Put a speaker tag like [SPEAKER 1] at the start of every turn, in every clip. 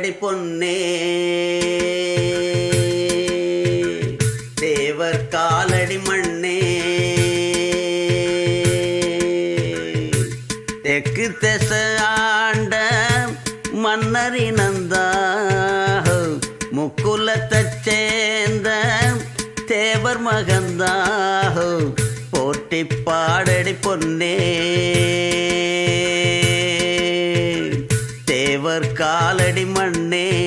[SPEAKER 1] பாடடி பொன்னே. தேவர் காலடி மண்ணே. தெற்கு தெச ஆண்ட மன்னரினந்தா முக்குலத்தைச் சேர்ந்த தேவர் மகந்தாஹோ போட்டி பாடடி பொன்னே. தேவர் காலடி மண்ணே.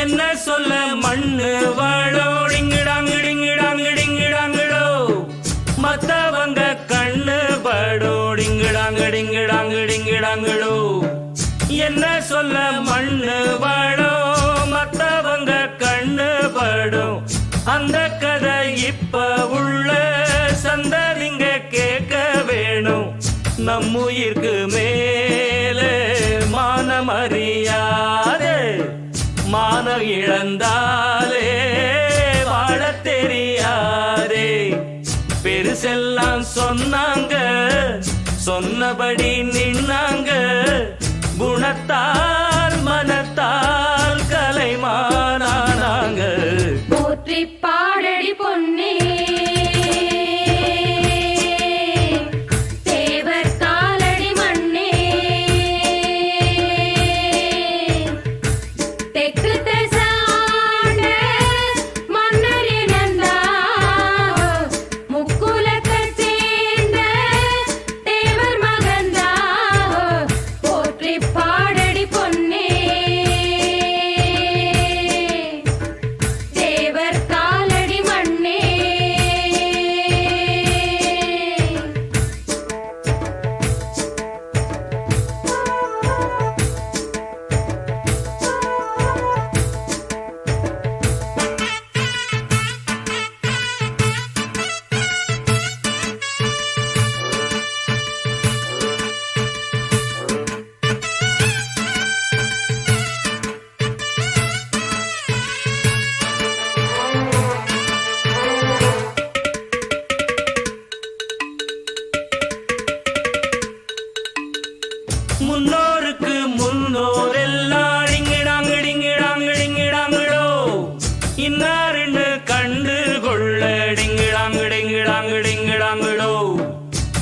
[SPEAKER 2] என்ன சொல்ல மண்ணு வாழோ? டிங்கிடாங்கிடிங்கிடாங்கிடிங்கிடாங்கிடோ மத்தவங்க கண்ணு படோ டிங்கிடாங்கிடிங்கிடாங்கிடிங்கிடாங்கிடோ என்ன சொல்ல மண்ணு வாழோ? மத்தவங்க கண்ணு படும் அந்த கதை இப்ப உள்ள சந்ததிங்க கேட்க வேணும். நம்முயிர்க்கு மேலே மானமறியாதே மானம் இழந்தாலே வாழ தெரியாதே. பெருசெல்லாம் சொன்னாங்க சொன்னபடி நின்னாங்க. குணத்தால் முன்னோருக்கு முன்னோர் எல்லாம் டிங்கிடாங்கிடிங்கிடாங்கிடிங்கிடாங்கிடோ இன்னாருன்னு கண்டு கொள்ள டிங்கிடாங்கிடிங்கிடாங்கிடிங்கிடாங்கிடோ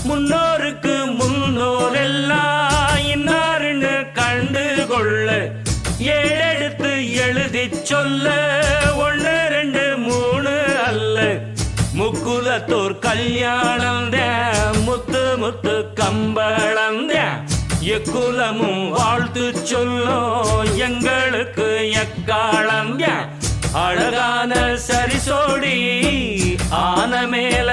[SPEAKER 2] முன்னோருக்கு முன்னோர் எல்லாம் இன்னாருன்னு கண்டு கொள்ள ஏழெடுத்து எழுதி சொல்ல ஒன்று ரெண்டு மூணு அல்ல. முக்குலத்தோர் கல்யாணம் தான் முத்து முத்து கம்பளம் தான் எக்குலமும் வாழ்த்து சொல்லோ எங்களுக்கு எக்காலம் அழகான சரிசோடி ஆன மேல